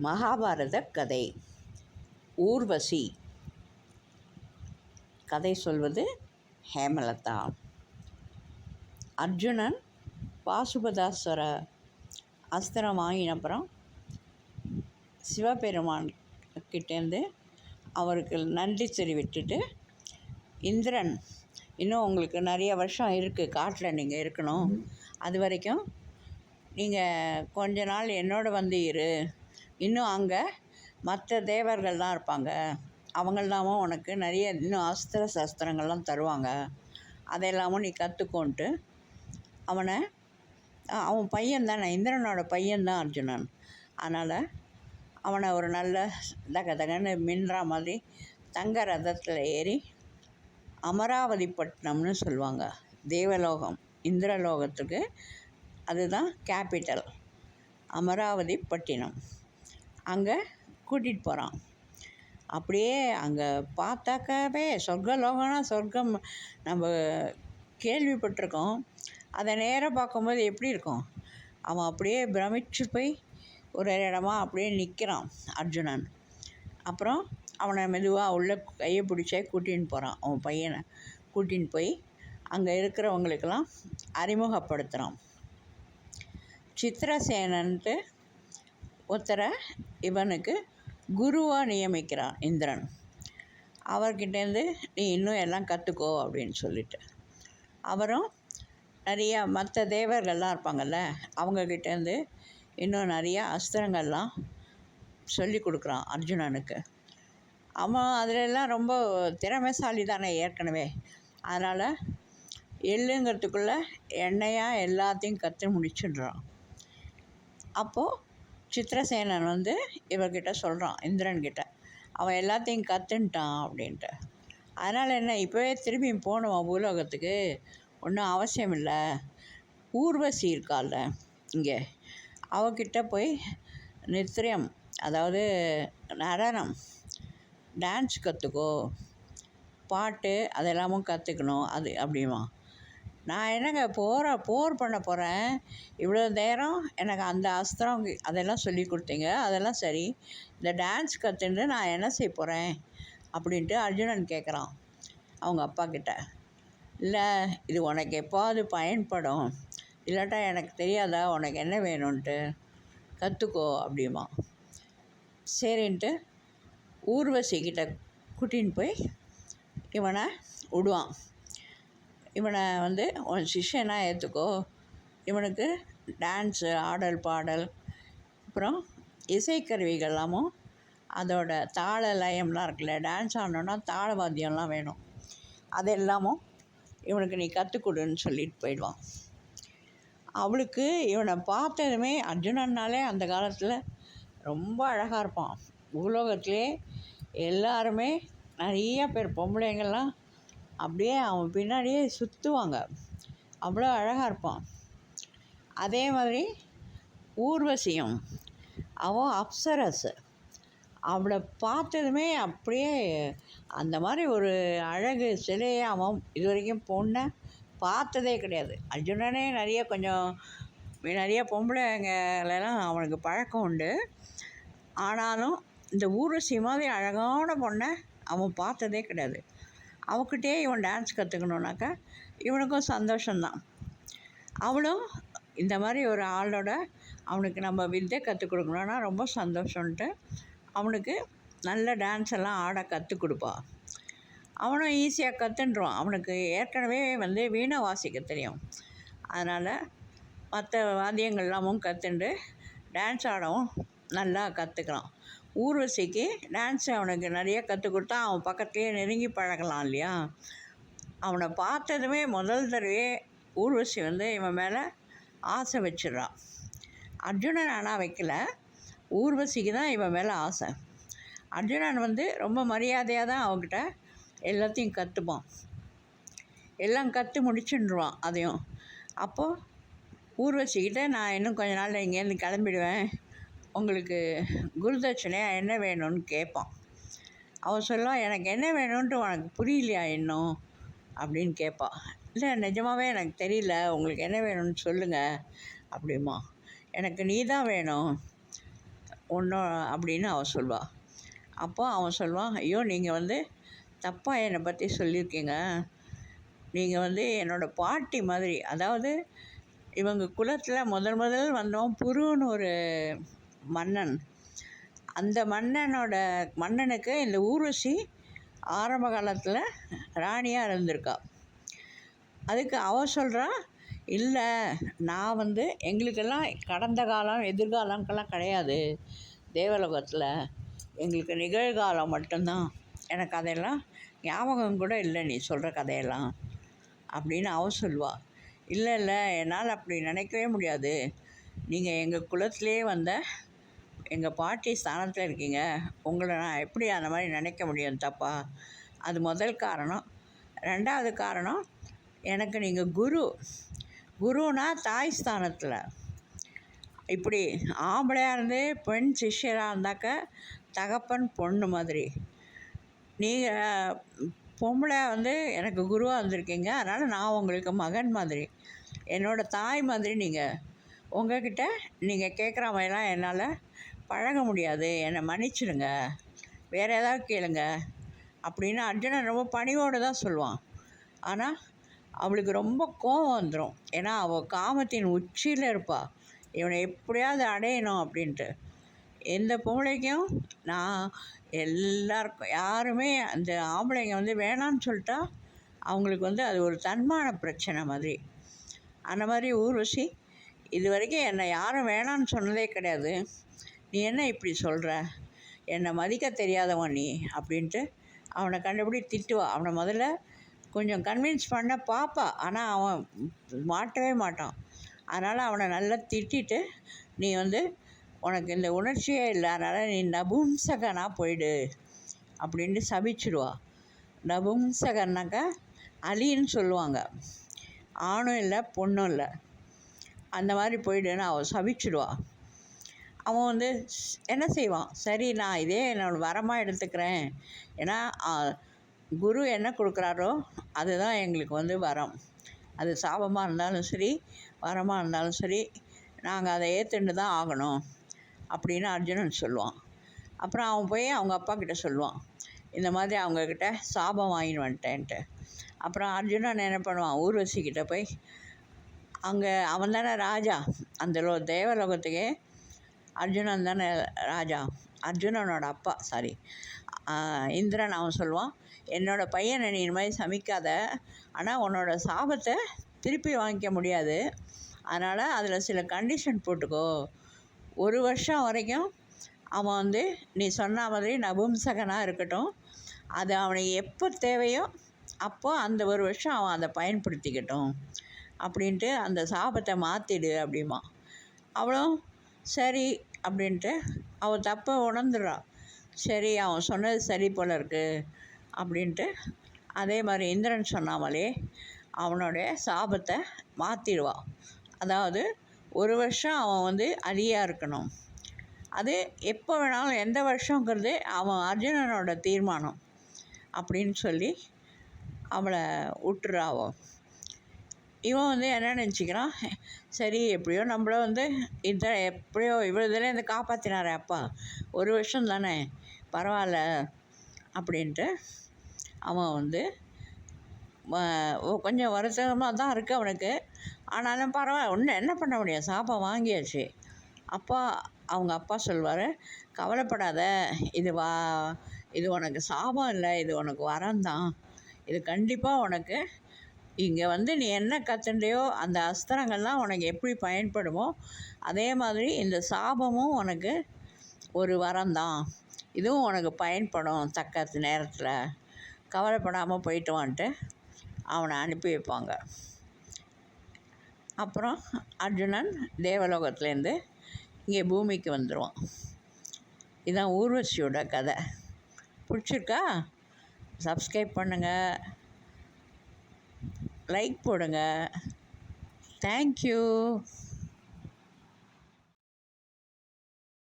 மகாபாரத கதை ஊர்வசி. கதை சொல்வது ஹேமலதா. அர்ஜுனன் பாசுபதாஸ்வர அஸ்திரம் வாங்கினப்புறம் சிவபெருமான் கிட்டேருந்து அவருக்கு நன்றி தெரிவிட்டுட்டு இந்திரன் இன்னும் உங்களுக்கு நிறைய வருஷம் இருக்குது காட்டில் நீங்கள் இருக்கணும். அது வரைக்கும் நீங்கள் கொஞ்ச நாள் என்னோட வந்து இரு. இன்னும் அங்கே மற்ற தேவர்கள்லாம் இருப்பாங்க. அவங்கள்லாமும் உனக்கு நிறைய இன்னும் அஸ்திர சஸ்திரங்கள்லாம் தருவாங்க. அதெல்லாமும் நீ கற்றுக்கோன்ட்டு அவனை அவன் பையன் தானே இந்திரனோட பையன்தான் அர்ஜுனன். அதனால் அவனை ஒரு நல்ல தக தகன்னு மின்னுற மாதிரி தங்க ரதத்தில் ஏறி அமராவதி பட்டினம்னு சொல்லுவாங்க. தேவலோகம் இந்திரலோகத்துக்கு அதுதான் கேபிட்டல் அமராவதி பட்டினம் அங்கே கூட்டிகிட்டு போகிறான் அப்படியே அங்கே பார்த்தாக்காவே சொர்க்கலோகம்னா சொர்க்கம். நம்ம கேள்விப்பட்டிருக்கோம். அதை நேராக பார்க்கும்போது எப்படி இருக்கும்? அவன் அப்படியே பிரமிச்சு போய் ஒரு இடமா அப்படியே நிற்கிறான் அர்ஜுனன். அப்புறம் அவனை மெதுவாக உள்ள கையை பிடிச்சே கூட்டின்னு போகிறான் அவன் பையனை. கூட்டின்னு போய் அங்கே இருக்கிறவங்களுக்கெல்லாம் அறிமுகப்படுத்துகிறான் சித்திரசேனன்ட்டு ஒருத்தரை இவனுக்கு குருவாக நியமிக்கிறான் இந்திரன். அவர்கிட்டேருந்து நீ இன்னும் எல்லாம் கற்றுக்கோ அப்படின்னு சொல்லிட்டு. அவரும் நிறையா மற்ற தேவர்கள்லாம் இருப்பாங்கள்ல அவங்கக்கிட்டேருந்து இன்னும் நிறையா அஸ்திரங்கள்லாம் சொல்லி கொடுக்குறான் அர்ஜுனனுக்கு. அவன் அதிலெல்லாம் ரொம்ப திறமைசாலி தானே ஏற்கனவே. அதனால் எள்ளுங்கிறதுக்குள்ளே எண்ணெயாக எல்லாத்தையும் கற்று முடிச்சிடுறான். அப்போது சித்திரசேனன் வந்து இவர்கிட்ட சொல்கிறான் இந்திரன்கிட்ட. அவன் எல்லாத்தையும் கற்றுன்ட்டான் அப்படின்ட்டு. அதனால் என்ன இப்போவே திரும்பி போகணுமா பூலோகத்துக்கு. ஒன்றும் அவசியம் இல்லை. ஊர்வசி இருக்கால்ல இங்கே. அவகிட்ட போய் நித்தியம் அதாவது நடனம் டான்ஸ் கற்றுக்கோ பாட்டு அதெல்லாமும் கற்றுக்கணும் அது அப்படிமா நான் என்னங்க போகிற போர் பண்ண போகிறேன் இவ்வளோ நேரம் எனக்கு அந்த அஸ்திரம் அதெல்லாம் சொல்லி கொடுத்தீங்க. அதெல்லாம் சரி. இந்த டான்ஸ் கற்றுட்டு நான் என்ன செய்ய போகிறேன் அப்படின்ட்டு அர்ஜுனன் கேட்குறான் அவங்க அப்பா கிட்ட. இல்லை இது உனக்கு எப்போது பயன்படும். இல்லாட்டா எனக்கு தெரியாதா? உனக்கு என்ன வேணும்ன்ட்டு? கற்றுக்கோ அப்படிமா சரின்ட்டு ஊர்வசிக்கிட்ட கூட்டின்னு போய் இவனை விடுவான் இவனை வந்து உன் சிஷ்யனாக ஏற்றுக்கோ இவனுக்கு டான்ஸு ஆடல் பாடல் அப்புறம் இசைக்கருவிகள்லாமும் அதோட தாள லயம்லாம் இருக்குல்ல டான்ஸ் ஆடணுன்னா தாள வாத்தியம்லாம் வேணும். அது எல்லாமும் இவனுக்கு நீ கற்றுக் கொடுன்னு சொல்லிட்டு போயிடுவான். அவளுக்கு இவனை பார்த்ததுமே அர்ஜுனன்னாலே அந்த காலத்தில் ரொம்ப அழகாக இருப்பான். பூலோகத்திலே எல்லாருமே நிறைய பேர் பொம்பளைங்கள்லாம் அப்படியே அவன் பின்னாடியே சுற்றுவாங்க அவ்வளோ அழகாக இருப்பான். அதே மாதிரி ஊர்வசியம் அவன் அப்சரஸ் அவளை பார்த்ததுமே அப்படியே அந்த மாதிரி ஒரு அழகு சிலையை அவன் இது வரைக்கும் பொண்ணை பார்த்ததே கிடையாது. அர்ஜுனனே நிறைய கொஞ்சம் நிறைய பொம்பளைங்களெல்லாம் அவனுக்கு பழக்கம் உண்டு. ஆனாலும் இந்த ஊர்வசி மாதிரி அழகான பொண்ணை அவன் பார்த்ததே கிடையாது. அவகிட்டே இவன் டான்ஸ் கற்றுக்கணுன்னாக்கா இவனுக்கும் சந்தோஷம்தான். அவளும் இந்த மாதிரி ஒரு ஆளோட அவனுக்கு நம்ம வித்தை கற்றுக் கொடுக்கணுன்னா ரொம்ப சந்தோஷம்ன்ட்டு அவனுக்கு நல்ல டான்ஸ் எல்லாம் ஆட கற்றுக் கொடுப்பான் அவனும் ஈஸியாக கற்றுன்றான் அவனுக்கு ஏற்கனவே வந்து வீணை வாசிக்க தெரியும். அதனால் மற்ற வாத்தியங்கள் எல்லாமும் கற்றுண்டு டான்ஸ் ஆடவும் நல்லா கற்றுக்கலாம் ஊர்வசிக்கு டான்ஸ் அவனுக்கு நிறைய கற்றுக் கொடுத்தா அவன் பக்கத்துலேயே நெருங்கி பழகலாம் இல்லையா? அவனை பார்த்ததுமே முதல் தடவையே ஊர்வசி வந்து இவன் மேலே ஆசை வச்சிடுறான் அர்ஜுனன் ஆனால் வைக்கல. ஊர்வசிக்கு தான் இவன் மேலே ஆசை. அர்ஜுனன் வந்து ரொம்ப மரியாதையாக தான் அவகிட்ட எல்லாத்தையும் கற்றுப்பான் எல்லாம் கற்று முடிச்சுடுவான் அதையும். அப்போது ஊர்வசிக்கிட்ட நான் இன்னும் கொஞ்ச நாள் இங்கேருந்து கிளம்பிடுவேன். உங்களுக்கு குருதட்சணையாக என்ன வேணும்னு கேட்பான். அவன் சொல்லுவான் எனக்கு என்ன வேணும்ன்ட்டு உனக்கு புரியலையா இன்னும்? அப்படின்னு கேட்பான். இல்லை நிஜமாவே எனக்கு தெரியல. உங்களுக்கு என்ன வேணும்னு சொல்லுங்கள் அப்படிமா. எனக்கு நீ தான் வேணும். ஒன்றும் அப்படின்னு அவன் சொல்வாள் அப்போ அவன் சொல்வான் ஐயோ நீங்கள் வந்து தப்பாக என்னை பற்றி சொல்லியிருக்கீங்க. நீங்கள் வந்து என்னோடய பாட்டி மாதிரி. அதாவது இவங்க குலத்தில் முதல் முதல் வந்தோம் புருன்னு ஒரு மன்னன். அந்த மன்னனோட மன்னனுக்கு இந்த ஊர்வசி ஆரம்ப காலத்தில் ராணியாக இருந்திருக்கா. அதுக்கு அவ சொல்கிறா இல்லை நான் வந்து எங்களுக்கெல்லாம் கடந்த காலம் எதிர்காலம்க்கெல்லாம் கிடையாது. தேவலோகத்தில் எங்களுக்கு நிகழ்காலம் மட்டும்தான். எனக்கு அதையெல்லாம் ஞாபகம் கூட இல்லை நீ சொல்கிற கதையெல்லாம். அப்படின்னு அவ சொல்லுவாள் இல்லை இல்லை என்னால் அப்படி நினைக்கவே முடியாது. நீங்கள் எங்கள் குலத்திலே வந்த எங்கள் பாட்டி ஸ்தானத்தில் இருக்கீங்க. உங்களை நான் எப்படி அந்த மாதிரி நினைக்க முடியும் தப்பா? அது முதல் காரணம். ரெண்டாவது காரணம் எனக்கு நீங்கள் குரு. குருனா தாய் ஸ்தானத்தில். இப்படி ஆம்பளையாக இருந்து பெண் சிஷ்யராக இருந்தாக்க தகப்பன் பொண்ணு மாதிரி. நீங்கள் பொம்பளை வந்து எனக்கு குருவாக வந்திருக்கீங்க அதனால் நான் உங்களுக்கு மகன் மாதிரி. என்னோடய தாய் மாதிரி நீங்கள் உங்ககிட்ட நீங்கள் கேட்குற மாதிரிலாம் என்னால் பழக முடியாது. என்னை மன்னிச்சிடுங்க. வேறு ஏதாவது கேளுங்க. அப்படின்னு அர்ஜுனன் ரொம்ப பணிவோடு தான் சொல்லுவான். ஆனால் அவளுக்கு ரொம்ப கோபம் வந்துடும் ஏன்னா அவள் காமத்தின் உச்சியில் இருப்பாள் இவனை எப்படியாவது அடையணும் அப்படின்ட்டு. எந்த பொம்பளைக்கும் நான் எல்லாருக்கும் யாருமே அந்த ஆம்பளைங்க வந்து வேணான்னு சொல்லிட்டா அவங்களுக்கு வந்து அது ஒரு தன்மான பிரச்சனை மாதிரி. அந்த மாதிரி ஊர்வசி இது வரைக்கும் என்னை யாரும் வேணான்னு சொன்னதே கிடையாது. நீ என்ன இப்படி சொல்கிற என்னை மதிக்க தெரியாதவன் நீ அப்படின்ட்டு அவனை கண்டபடி திட்டுவா. அவனை முதல்ல கொஞ்சம் கன்வின்ஸ் பண்ண பார்ப்பா ஆனால் அவன் மாட்டவே மாட்டான். அதனால் அவனை நல்லா திட்டிட்டு நீ வந்து உனக்கு இந்த உணர்ச்சியே இல்லை. அதனால் நீ நபும்சகனாக போயிடு அப்படின்ட்டு சபிச்சிடுவா. நபும்சகன்னாக்கா அலின்னு சொல்லுவாங்க. ஆணும் இல்லை பொண்ணும் இல்லை. அந்த மாதிரி போயிடுன்னு அவள் சபிச்சிடுவா. அவன் வந்து என்ன செய்வான்? சரி நான் இதே என்னோட வரமாக எடுத்துக்கிறேன். ஏன்னா குரு என்ன கொடுக்குறாரோ அதுதான் எங்களுக்கு வந்து வரம். அது சாபமாக இருந்தாலும் சரி வரமாக இருந்தாலும் சரி நாங்கள் அதை ஏற்றுண்டு தான் ஆகணும் அப்படின்னு அர்ஜுனன் சொல்லுவான். அப்புறம் அவன் போய் அவங்க அப்பா கிட்ட சொல்லுவான். இந்த மாதிரி அவங்கக்கிட்ட சாபம் வாங்கின்னு வந்துட்டேன்ட்டு. அப்புறம் அர்ஜுனன் என்ன பண்ணுவான்? ஊர்வசிக்கிட்ட போய் அங்கே அவன் தானே ராஜா. அந்த லோ தேவலோகத்துக்கே அர்ஜுனன் தானே ராஜா. அர்ஜுனனோட அப்பா சாரி இந்திரன் அவன் சொல்லுவான் என்னோடய பையனை நீ இந்த மாதிரி சமைக்காத. ஆனால் உன்னோட சாபத்தை திருப்பி வாங்கிக்க முடியாது. அதனால் அதில் சில கண்டிஷன் போட்டுக்கோ. ஒரு வருஷம் வரைக்கும் அவன் வந்து நீ சொன்ன மாதிரி நபும்சகனாக இருக்கட்டும். அது அவனுக்கு எப்போ தேவையோ அப்போ அந்த ஒரு வருஷம் அவன் அதை பயன்படுத்திக்கட்டும். அப்படின்ட்டு அந்த சாபத்தை மாற்றிடு அப்படிமா அவளும் சரி அப்படின்ட்டு அவள் தப்பை உணர்ந்துடுறான் சரி அவன் சொன்னது சரி போல் இருக்குது அப்படின்ட்டு அதே மாதிரி இந்திரன் சொன்னாமலே அவனுடைய சாபத்தை மாற்றிடுவான் அதாவது ஒரு வருஷம் அவன் வந்து அடியாக இருக்கணும். அது எப்போ வேணாலும் எந்த வருஷங்கிறது அவன் அர்ஜுனனோட தீர்மானம் அப்படின்னு சொல்லி அவளை விட்டுறாவோ இவன் வந்து என்ன நினச்சிக்கிறான்? சரி எப்படியோ நம்மள வந்து இதை எப்படியோ இவ்வளோ இதுலேருந்து காப்பாற்றினாரே அப்பா. ஒரு வருஷம் தானே. பரவாயில்ல அப்படின்ட்டு அவன் வந்து கொஞ்சம் வருத்தமாக தான் இருக்குது அவனுக்கு. ஆனாலும் பரவாயில்ல ஒன்றும் என்ன பண்ண முடியும்? சாப்பம் வாங்கியாச்சு. அப்பா அவங்க அப்பா சொல்வார் கவலைப்படாத. இது வா இது உனக்கு சாபம் இல்லை. இது உனக்கு வரம் தான். இது கண்டிப்பாக உனக்கு இங்கே வந்து நீ என்ன கற்றுண்டையோ அந்த அஸ்திரங்கள்லாம் உனக்கு எப்படி பயன்படுமோ அதே மாதிரி இந்த சாபமும் உனக்கு ஒரு வரம் தான் இதுவும் உனக்கு பயன்படும் தக்க நேரத்தில். கவலைப்படாமல் போயிட்டு வந்துட்டு அவனை அனுப்பி வைப்பாங்க. அப்புறம் அர்ஜுனன் தேவலோகத்துலேருந்து இங்கே பூமிக்கு வந்துடுவான் இதுதான் ஊர்வசியோட கதை. பிடிச்சிருக்கா? சப்ஸ்கிரைப் பண்ணுங்கள் லைக் போடுங்க. தேங்க்யூ